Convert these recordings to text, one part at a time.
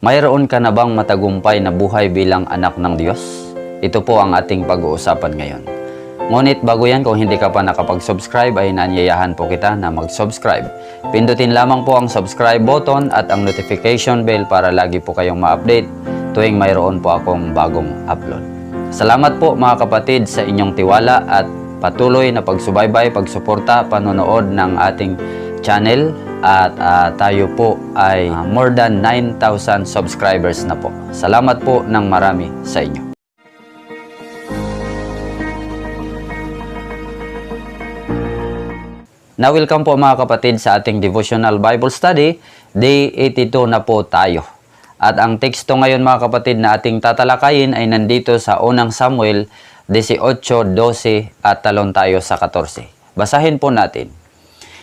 Mayroon ka na bang matagumpay na buhay bilang anak ng Diyos? Ito po ang ating pag-uusapan ngayon. Ngunit bago yan, kung hindi ka pa nakapag-subscribe, ay nanyayahan po kita na mag-subscribe. Pindutin lamang po ang subscribe button at ang notification bell para lagi po kayong ma-update tuwing mayroon po akong bagong upload. Salamat po mga kapatid sa inyong tiwala at patuloy na pagsubaybay, pagsuporta, panonood ng ating channel at ah, tayo po ay ah, more than 9,000 subscribers na po. Salamat po ng marami sa inyo. Na welcome po mga kapatid sa ating devotional Bible study. Day 82 na po tayo. At ang teksto ngayon mga kapatid na ating tatalakayin ay nandito sa unang Samuel 18, 12 at talon tayo sa 14. Basahin po natin.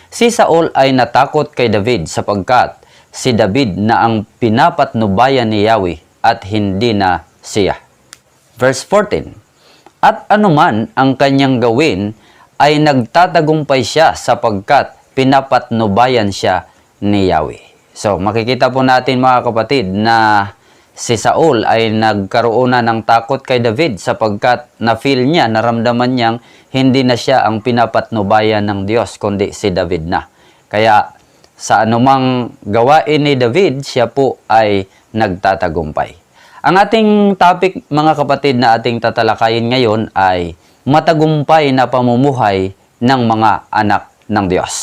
Si Saul ay natakot kay David sapagkat si David na ang pinapatnubayan ni Yahweh at hindi na siya. Verse 14. At anuman ang kanyang gawin ay nagtatagumpay siya sapagkat pinapatnubayan siya ni Yahweh. So makikita po natin mga kapatid na si Saul ay nagkaroon na ng takot kay David sapagkat na-feel niya, naramdaman niyang hindi na siya ang pinapatnubayan ng Diyos kundi si David na. Kaya sa anumang gawain ni David, siya po ay nagtatagumpay. Ang ating topic mga kapatid na ating tatalakayin ngayon ay matagumpay na pamumuhay ng mga anak ng Diyos.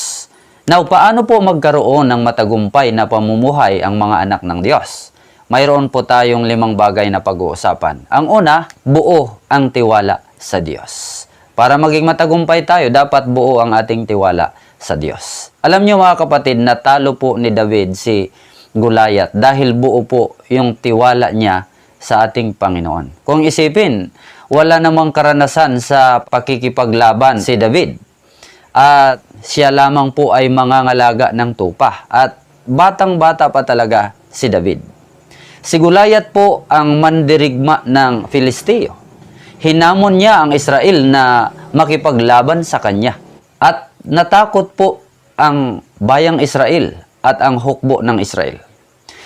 Now, paano po magkaroon ng matagumpay na pamumuhay ang mga anak ng Diyos? Mayroon po tayong limang bagay na pag-uusapan. Ang una, buo ang tiwala sa Diyos. Para maging matagumpay tayo, dapat buo ang ating tiwala sa Diyos. Alam niyo mga kapatid, natalo po ni David si Goliath dahil buo po yung tiwala niya sa ating Panginoon. Kung isipin, wala namang karanasan sa pakikipaglaban si David. At siya lamang po ay mangangalaga ng tupa. At batang-bata pa talaga si David. Si Goliath po ang mandirigma ng Filisteo. Hinamon niya ang Israel na makipaglaban sa kanya. At natakot po ang bayang Israel at ang hukbo ng Israel.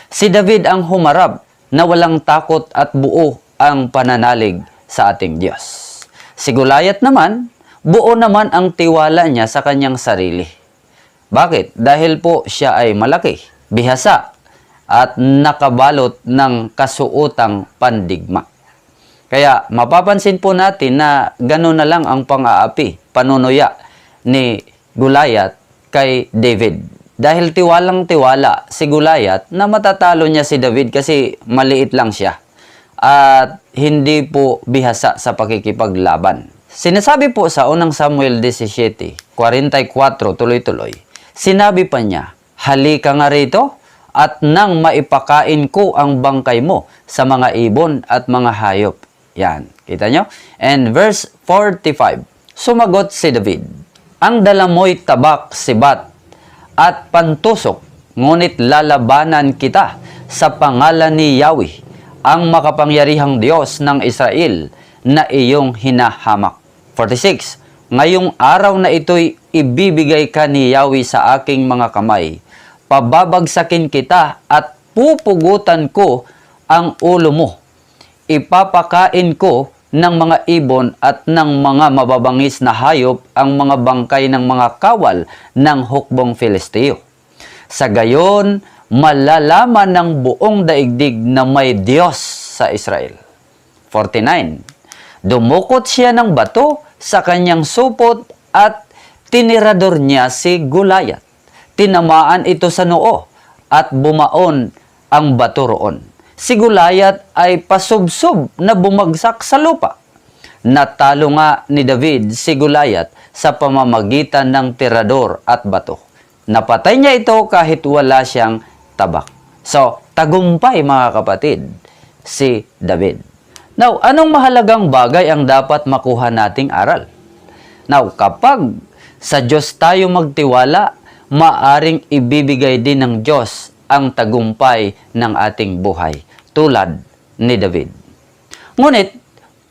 Si David ang humarap na walang takot at buo ang pananalig sa ating Diyos. Si Goliath naman, buo naman ang tiwala niya sa kanyang sarili. Bakit? Dahil po siya ay malaki, bihasa, at nakabalot ng kasuotang pandigma. Kaya mapapansin po natin na gano'n na lang ang pang-aapi, panunuya ni Goliath kay David. Dahil tiwalang tiwala si Goliath na matatalo niya si David kasi maliit lang siya. At hindi po bihasa sa pakikipaglaban. Sinasabi po sa unang Samuel 17, 44 tuloy-tuloy, sinabi pa niya, halika nga rito at nang maipakain ko ang bangkay mo sa mga ibon at mga hayop. Yan, kita nyo? And verse 45, sumagot si David, ang dala mo'y tabak, sibat, at pantusok, ngunit lalabanan kita sa pangalan ni Yahweh, ang makapangyarihang Diyos ng Israel na iyong hinahamak. 46. Ngayong araw na ito'y ibibigay ka ni Yahweh sa aking mga kamay. Pababagsakin kita at pupugutan ko ang ulo mo. Ipapakain ko ng mga ibon at ng mga mababangis na hayop ang mga bangkay ng mga kawal ng hukbong Filisteo. Sa gayon, malalaman ng buong daigdig na may Diyos sa Israel. 49. Dumukot siya ng bato sa kanyang supot at tinirador niya si Goliath. Tinamaan ito sa noo at bumaon ang bato roon. Si Goliath ay pasubsob na bumagsak sa lupa. Natalo nga ni David si Goliath sa pamamagitan ng tirador at bato. Napatay niya ito kahit wala siyang tabak. So, tagumpay mga kapatid, si David. Now, anong mahalagang bagay ang dapat makuha nating aral? Now, kapag sa Diyos tayo magtiwala, maaring ibibigay din ng Diyos ang tagumpay ng ating buhay, tulad ni David. Ngunit,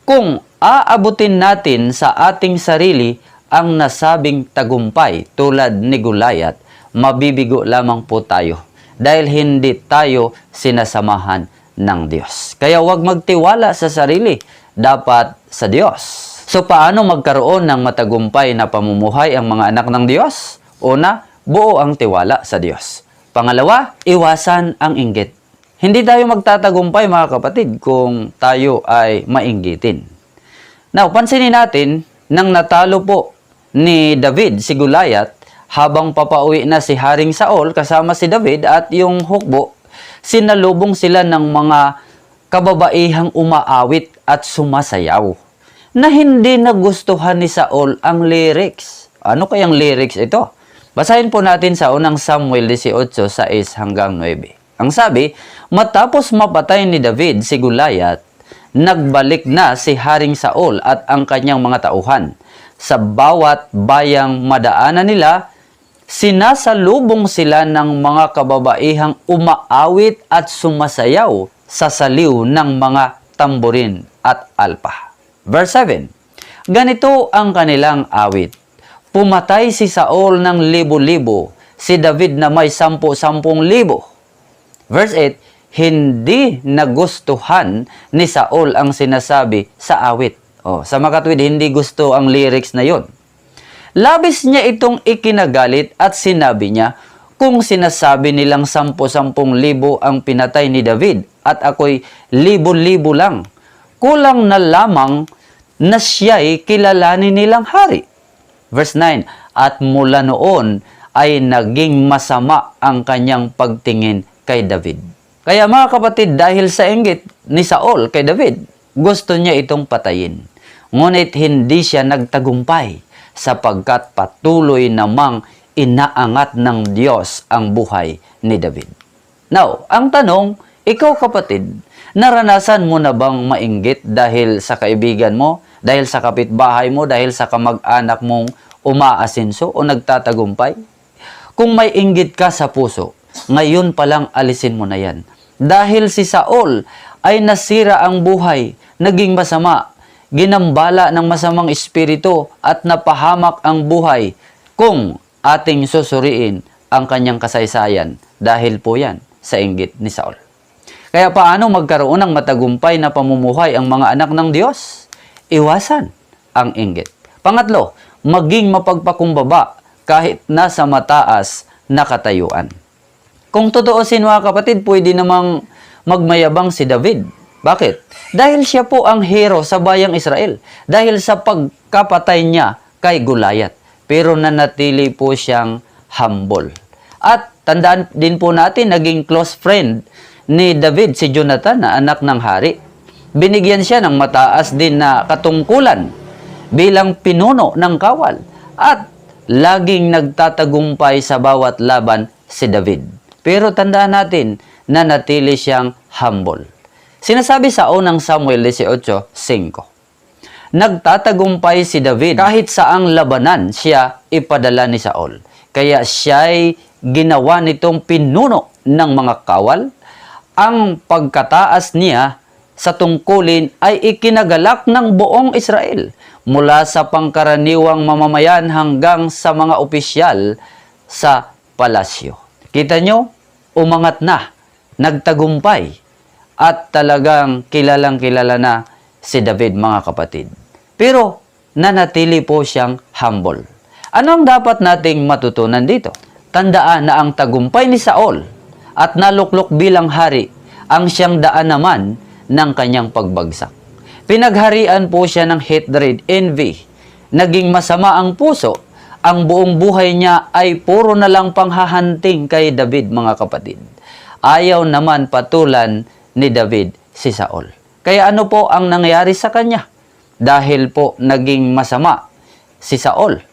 kung aabutin natin sa ating sarili ang nasabing tagumpay tulad ni Goliath, mabibigo lamang po tayo dahil hindi tayo sinasamahan ng Diyos. Kaya huwag magtiwala sa sarili, dapat sa Diyos. So paano magkaroon ng matagumpay na pamumuhay ang mga anak ng Diyos? Una, buo ang tiwala sa Diyos. Pangalawa, iwasan ang inggit. Hindi tayo magtatagumpay mga kapatid kung tayo ay mainggitin. Now, pansinin natin, nang natalo po ni David si Goliath, habang papauwi na si Haring Saul kasama si David at yung hukbo, sinalubong sila ng mga kababaihang umaawit at sumasayaw na hindi nagustuhan ni Saul ang lyrics. Ano kayang lyrics ito? Basahin po natin sa unang Samuel 18, 6 hanggang 9. Ang sabi, matapos mapatay ni David si Goliath, nagbalik na si Haring Saul at ang kanyang mga tauhan. Sa bawat bayang madaanan nila, sinasalubong sila ng mga kababaihang umaawit at sumasayaw sa saliw ng mga tamborin at alpa. Verse 7, Ganito ang kanilang awit. Pumatay si Saul ng libo-libo, si David na may sampu-sampung libo. Verse 8, hindi nagustuhan ni Saul ang sinasabi sa awit. Oh, sa makatwid, hindi gusto ang lyrics na yon. Labis niya itong ikinagalit at sinabi niya, kung sinasabi nilang sampu-sampung libo ang pinatay ni David at ako'y libo-libo lang, kulang na lamang na siya'y kilalanin nilang hari. Verse 9, At mula noon ay naging masama ang kanyang pagtingin kay David. Kaya mga kapatid, dahil sa inggit ni Saul kay David, gusto niya itong patayin. Ngunit hindi siya nagtagumpay sapagkat patuloy namang inaangat ng Diyos ang buhay ni David. Now, ang tanong, ikaw kapatid, naranasan mo na bang mainggit dahil sa kaibigan mo, dahil sa kapitbahay mo, dahil sa kamag-anak mong umaasinso o nagtatagumpay? Kung may inggit ka sa puso, ngayon pa lang alisin mo na yan. Dahil si Saul ay nasira ang buhay, naging masama, ginambala ng masamang espiritu at napahamak ang buhay kung ating susuriin ang kanyang kasaysayan dahil po yan sa inggit ni Saul. Kaya paano magkaroon ng matagumpay na pamumuhay ang mga anak ng Diyos? Iwasan ang inggit. Pangatlo, maging mapagpakumbaba kahit nasa mataas na katayuan. Kung totoosin mga kapatid, pwede namang magmayabang si David. Bakit? Dahil siya po ang hero sa bayang Israel. Dahil sa pagkapatay niya kay Goliath. Pero nanatili po siyang humble. At tandaan din po natin, naging close friend ni David si Jonathan na anak ng hari. Binigyan siya ng mataas din na katungkulan bilang pinuno ng kawal at laging nagtatagumpay sa bawat laban si David. Pero tandaan natin na natili siyang humble. Sinasabi sa unang Samuel 18:5. Nagtatagumpay si David kahit saang labanan siya ipadala ni Saul. Kaya siya'y ginawa nitong pinuno ng mga kawal. Ang pagkataas niya sa tungkulin ay ikinagalak ng buong Israel mula sa pangkaraniwang mamamayan hanggang sa mga opisyal sa palasyo. Kita nyo, umangat na, nagtagumpay, at talagang kilalang kilala na si David mga kapatid. Pero nanatili po siyang humble. Ano ang dapat nating matutunan dito? Tandaan na ang tagumpay ni Saul at naluklok bilang hari ang siyang daan naman ng kanyang pagbagsak. Pinagharian po siya ng hatred, envy. Naging masama ang puso. Ang buong buhay niya ay puro na lang panghahanting kay David mga kapatid. Ayaw naman patulan ni David si Saul. Kaya ano po ang nangyari sa kanya? Dahil po naging masama si Saul,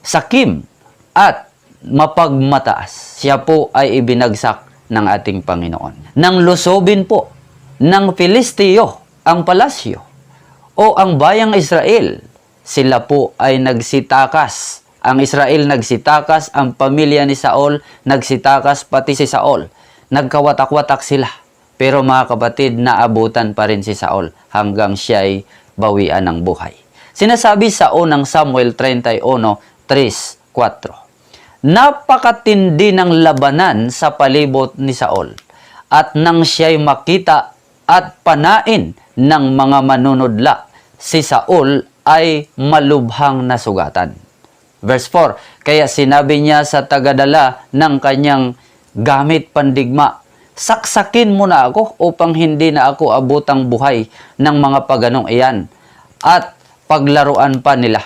sakim at mapagmataas. Siya po ay ibinagsak ng ating Panginoon. Nang lusobin po ng Filisteo ang palasyo o ang bayang Israel, sila po ay nagsitakas. Ang Israel nagsitakas, ang pamilya ni Saul nagsitakas, pati si Saul. Nagkawatak-watak sila. Pero mga kapatid, naabutan pa rin si Saul hanggang siya'y bawian ng buhay. Sinasabi sa unang Samuel 31, 3, 4. Napakatindi ng labanan sa palibot ni Saul. At nang siya'y makita at panain ng mga manunodla, si Saul ay malubhang nasugatan. Verse 4, Kaya sinabi niya sa tagadala ng kanyang gamit pandigma, Saksakin mo na ako upang hindi na ako abutang buhay ng mga paganong iyan at paglaruan pa nila.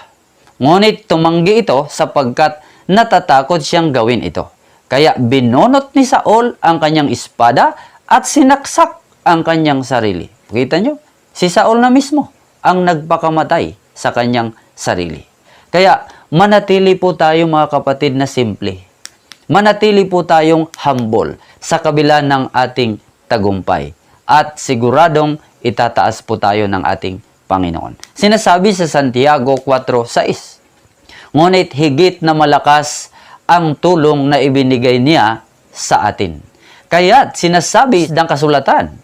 Ngunit tumanggi ito sapagkat natatakot siyang gawin ito. Kaya binonot ni Saul ang kanyang espada at sinaksak ang kanyang sarili. Kita nyo? Si Saul na mismo ang nagpakamatay sa kanyang sarili. Kaya manatili po tayo mga kapatid na simple. Manatili po tayong humble sa kabila ng ating tagumpay. At siguradong itataas po tayo ng ating Panginoon. Sinasabi sa Santiago 4.6, Ngunit higit na malakas ang tulong na ibinigay niya sa atin. Kaya't sinasabi ng kasulatan,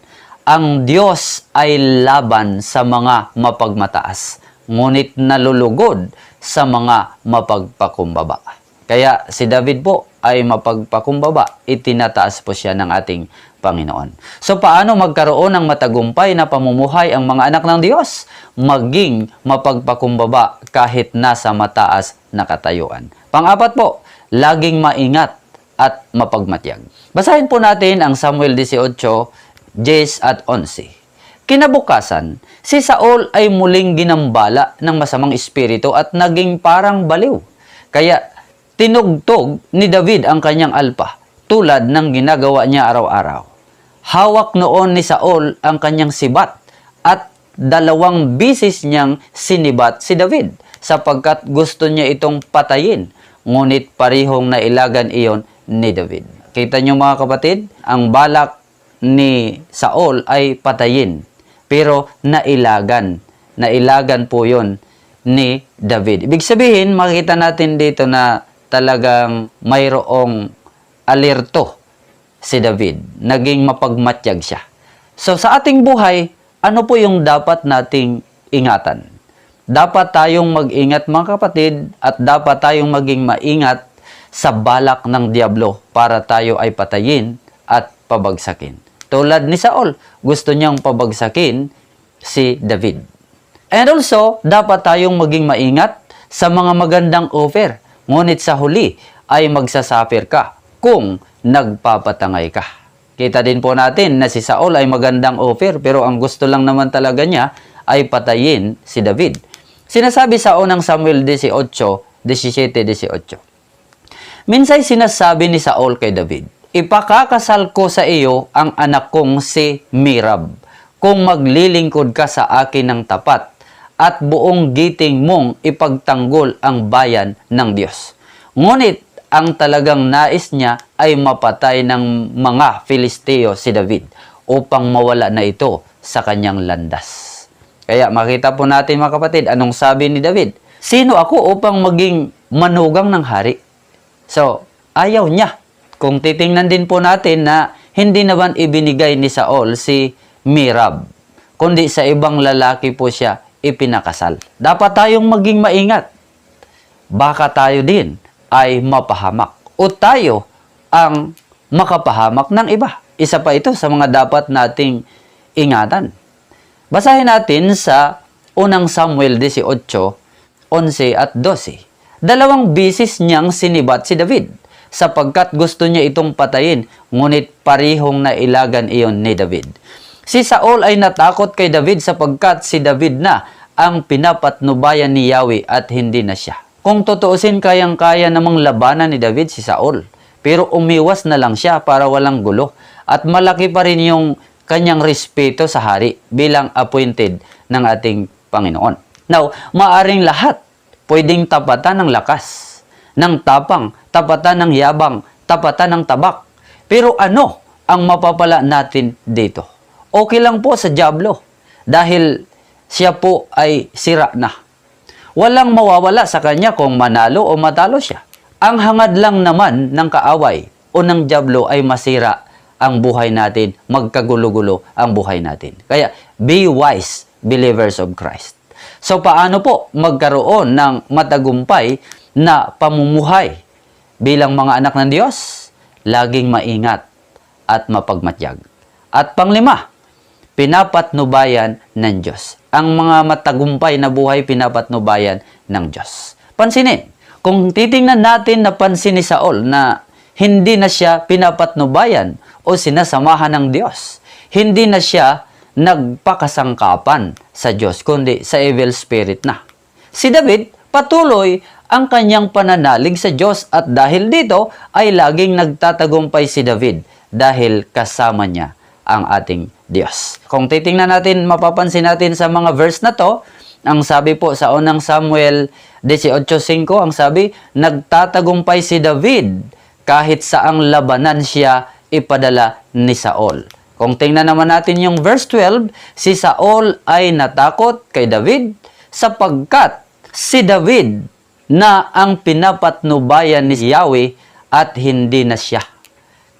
ang Diyos ay laban sa mga mapagmataas, ngunit nalulugod sa mga mapagpakumbaba. Kaya si David po ay mapagpakumbaba, itinataas po siya ng ating Panginoon. So paano magkaroon ng matagumpay na pamumuhay ang mga anak ng Diyos? Maging mapagpakumbaba kahit nasa mataas na katayuan. Pang-apat po, laging maingat at mapagmatyag. Basahin po natin ang Samuel 18, 10 at 11. Kinabukasan, si Saul ay muling ginambala ng masamang espiritu at naging parang baliw. Kaya tinugtog ni David ang kanyang alpa tulad ng ginagawa niya araw-araw. Hawak noon ni Saul ang kanyang sibat at dalawang bisis niyang sinibat si David sapagkat gusto niya itong patayin ngunit parihong nailagan iyon ni David. Kita niyo mga kapatid, ang balak ni Saul ay patayin pero nailagan. Nailagan po yon ni David. Ibig sabihin, makita natin dito na talagang mayroong alerto si David. Naging mapagmatyag siya. So sa ating buhay, ano po yung dapat nating ingatan? Dapat tayong mag-ingat mga kapatid at dapat tayong maging maingat sa balak ng Diablo para tayo ay patayin at pabagsakin. Tulad ni Saul, gusto niyang pabagsakin si David. And also, dapat tayong maging maingat sa mga magandang offer. Ngunit sa huli ay magsasuffer ka kung nagpapatangay ka. Kita din po natin na si Saul ay magandang offer pero ang gusto lang naman talaga niya ay patayin si David. Sinasabi sa unang Samuel 18, 17, 18. Minsay sinasabi ni Saul kay David, Ipakakasal ko sa iyo ang anak kong si Mirab, kung maglilingkod ka sa akin ng tapat, at buong giting mong ipagtanggol ang bayan ng Diyos. Ngunit ang talagang nais niya ay mapatay ng mga Filisteo si David upang mawala na ito sa kanyang landas. Kaya makita po natin mga kapatid, anong sabi ni David? Sino ako upang maging manugang ng hari? So, ayaw niya. Kung titingnan din po natin na hindi naman ibinigay ni Saul si Mirab, kundi sa ibang lalaki po siya ipinakasal. Dapat tayong maging maingat. Baka tayo din ay mapahamak o tayo ang makapahamak ng iba. Isa pa ito sa mga dapat nating ingatan. Basahin natin sa unang Samuel 18, 11 at 12. Dalawang bisis niyang sinibat si David sapagkat gusto niya itong patayin, ngunit parihong nailagan iyon ni David. Si Saul ay natakot kay David sapagkat si David na ang pinapatnubayan ni Yahweh at hindi na siya. Kung tutuusin kayang-kaya namang labanan ni David si Saul, pero umiwas na lang siya para walang gulo at malaki pa rin yung kanyang respeto sa hari bilang appointed ng ating Panginoon. Now, maaring lahat pwedeng tapatan ng lakas, ng tapang, tapatan ng yabang, tapatan ng tabak. Pero ano ang mapapala natin dito? Okay lang po sa Diablo dahil siya po ay sira na. Walang mawawala sa kanya kung manalo o matalo siya. Ang hangad lang naman ng kaaway o ng Diablo ay masira ang buhay natin, magkagulo-gulo ang buhay natin. Kaya, be wise, believers of Christ. So, paano po magkaroon ng matagumpay na pamumuhay bilang mga anak ng Diyos, laging maingat at mapagmatyag. At panglima, pinapatnubayan ng Diyos. Ang mga matagumpay na buhay pinapatnubayan ng Diyos. Pansinin, kung titingnan natin na pansin ni Saul na hindi na siya pinapatnubayan o sinasamahan ng Diyos, hindi na siya nagpakasangkapan sa Diyos, kundi sa evil spirit na. Si David, patuloy ang kanyang pananalig sa Diyos at dahil dito ay laging nagtatagumpay si David dahil kasama niya ang ating Diyos. Kung titingnan natin, mapapansin natin sa mga verse na to, ang sabi po sa unang Samuel 18.5, ang sabi, nagtatagumpay si David kahit saang labanan siya ipadala ni Saul. Kung tingnan naman natin yung verse 12, si Saul ay natakot kay David sapagkat si David na ang pinapatnubayan ni Yahweh at hindi na siya.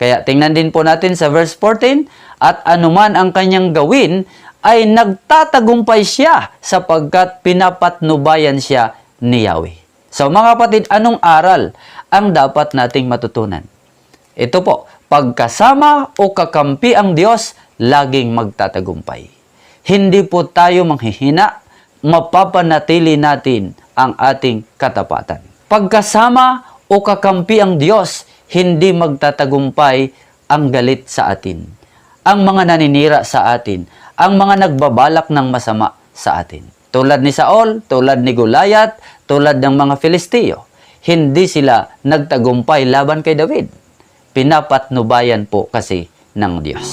Kaya tingnan din po natin sa verse 14, at anuman ang kanyang gawin ay nagtatagumpay siya sapagkat pinapatnubayan siya ni Yahweh. So mga kapatid, anong aral ang dapat nating matutunan? Ito po, pagkasama o kakampi ang Diyos, laging magtatagumpay. Hindi po tayo manghihina, mapapanatili natin ang ating katapatan. Pagkasama o kakampi ang Diyos, hindi magtatagumpay ang galit sa atin ang mga naninira sa atin, ang mga nagbabalak ng masama sa atin. Tulad ni Saul, tulad ni Goliath, tulad ng mga Filisteo, hindi sila nagtagumpay laban kay David. Pinapatnubayan po kasi ng Diyos.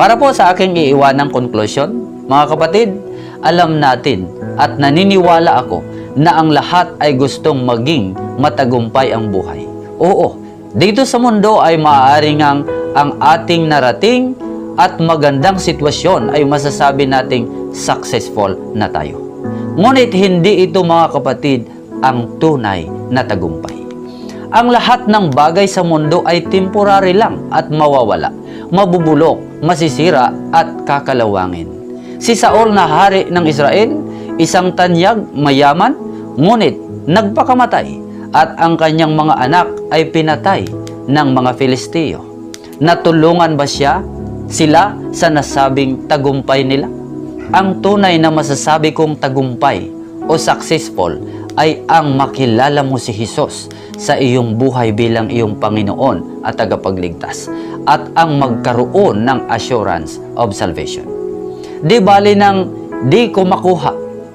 Para po sa aking iiwanang konklusyon, mga kapatid, alam natin at naniniwala ako na ang lahat ay gustong maging matagumpay ang buhay. Oo, dito sa mundo ay maaaring ang, ang ating narating at magandang sitwasyon ay masasabi nating successful na tayo. Ngunit hindi ito mga kapatid ang tunay na tagumpay. Ang lahat ng bagay sa mundo ay temporary lang at mawawala, mabubulok, masisira at kakalawangin. Si Saul na hari ng Israel, isang tanyag, mayaman, ngunit nagpakamatay at ang kanyang mga anak ay pinatay ng mga Filisteo. Natulungan ba siya sila sa nasabing tagumpay nila? Ang tunay na masasabi kong tagumpay o successful ay ang makilala mo si Jesus sa iyong buhay bilang iyong Panginoon at tagapagligtas at ang magkaroon ng assurance of salvation. Di bali nang di ko makuha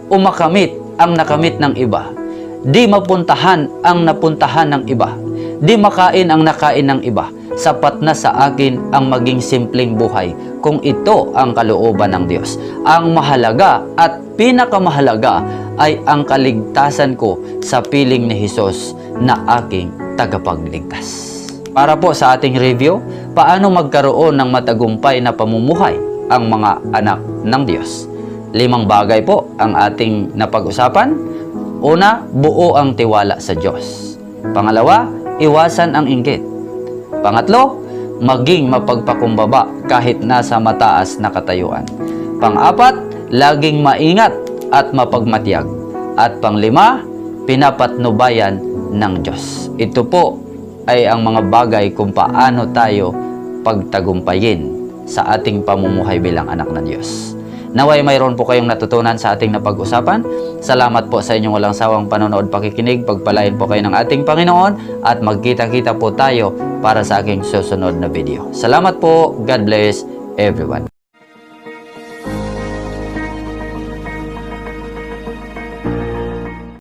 o makamit ang nakamit ng iba. Di mapuntahan ang napuntahan ng iba. Di makain ang nakain ng iba. Sapat na sa akin ang maging simpleng buhay kung ito ang kalooban ng Diyos. Ang mahalaga at pinakamahalaga ay ang kaligtasan ko sa piling ni Jesus na aking tagapagligtas. Para po sa ating review, paano magkaroon ng matagumpay na pamumuhay ang mga anak ng Diyos. Limang bagay po ang ating napag-usapan. Una, buo ang tiwala sa Diyos. Pangalawa, iwasan ang inggit. Pangatlo, maging mapagpakumbaba kahit nasa mataas na katayuan. Pang-apat, laging maingat at mapagmatyag. At panglima, pinapatnubayan ng Diyos. Ito po ay ang mga bagay kung paano tayo pagtagumpayin sa ating pamumuhay bilang anak ng Diyos. Naway mayroon po kayong natutunan sa ating napag-usapan. Salamat po sa inyong walang sawang panonood pakikinig. Pagpalain po kayo ng ating Panginoon at magkita-kita po tayo para sa aking susunod na video. Salamat po. God bless everyone.